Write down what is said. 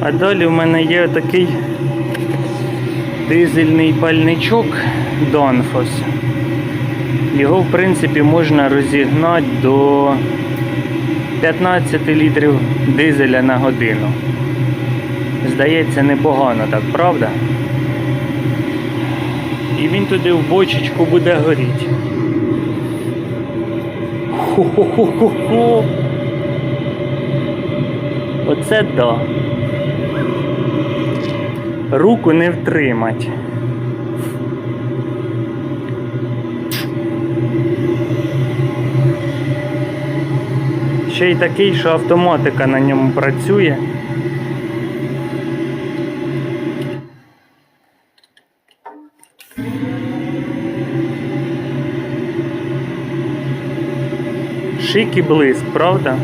А далі в мене є такий дизельний пальничок Danfoss. Його, в принципі, можна розігнати до 15 літрів дизеля на годину. Здається, непогано так, правда? І він туди в бочечку буде горіти. Хо-хо-хо-хо-хо. Оце да. Руку не втримать. Ще й такий, що автоматика на ньому працює. Шик і блиск, правда?